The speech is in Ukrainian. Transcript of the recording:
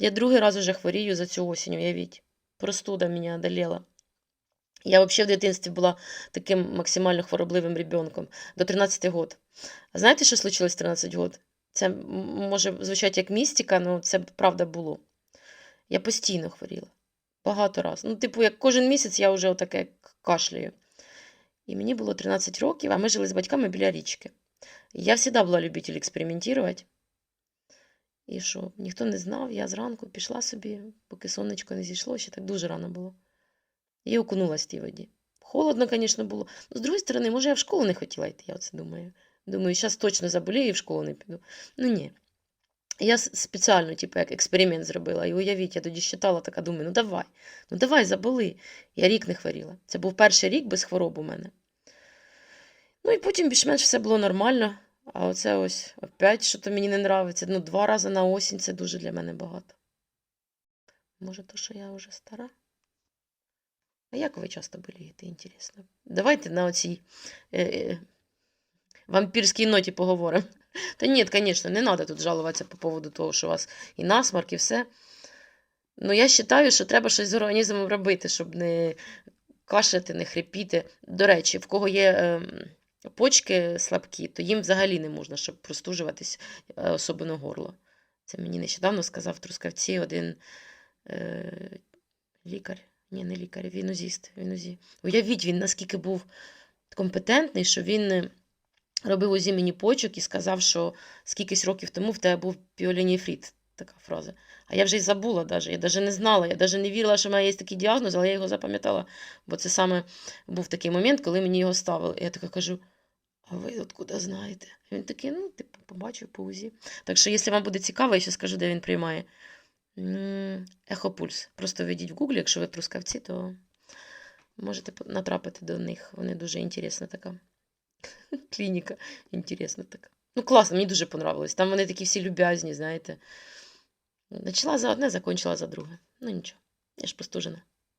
Я другий раз уже хворію за цю осінь, уявіть. Простуда мене одолела. Я взагалі в дитинстві була таким максимально хворобливим ребенком до 13 років. А знаєте, що случилось в 13 років? Це може звучати як містика, але це правда було. Я постійно хворіла. Багато раз. Ну, типу, як кожен місяць я вже отаке кашляю. І мені було 13 років, а ми жили з батьками біля річки. Я завжди була любитель експериментувати. І що, ніхто не знав, я зранку пішла собі, поки сонечко не зійшло, ще так дуже рано було. І окунулась в тій воді. Холодно, звісно, було. Ну, з другої сторони, може, я в школу не хотіла йти, я оце думаю. Думаю, зараз точно заболію і в школу не піду. Ну ні. Я спеціально, типу, як експеримент зробила. І уявіть, я тоді считала, така думаю, ну давай, ну давай, заболи. Я рік не хворіла. Це був перший рік без хвороб у мене. Ну і потім більш-менш все було нормально. А оце ось опять що то мені не нравиться. Ну, два рази на осінь це дуже для мене багато. Може, то, що я вже стара? А як ви часто болієте, інтересно? Давайте на оцій е, е, вампірській ноті поговоримо. Та ні, звісно, не треба тут жалуватися по поводу того, що у вас і насморк, і все. Ну, я вважаю, що треба щось з організмом робити, щоб не кашляти, не хрипіти. До речі, в кого є ем, почки слабкі, то їм взагалі не можна, щоб простужуватись, е, особливо горло. Це мені нещодавно сказав в Трускавці один е, лікар. Ні, не лікар, вінузіст. Вінузі. Уявіть, він наскільки був компетентний, що він е, робив УЗІ мені почок і сказав, що скількись років тому в тебе був піолінефрит. Така фраза. А я вже й забула даже. Я даже не знала, я даже не вірила, що в мене є такий діагноз, але я його запам'ятала. Бо це саме був такий момент, коли мені його ставили. І я така кажу: а ви откуда знаєте? І він такий, ну, типу, побачив по УЗІ. Так що, якщо вам буде цікаво, я ще скажу, де він приймає. Ехопульс. Просто введіть в гуглі, якщо ви трускавці, то можете натрапити до них. Вони дуже інтересна така. Клініка інтересна така. Ну, класно, мені дуже понравилось. Там вони такі всі люб'язні, знаєте. Начала за одне, закончила за друге. Ну нічого, я ж простужена.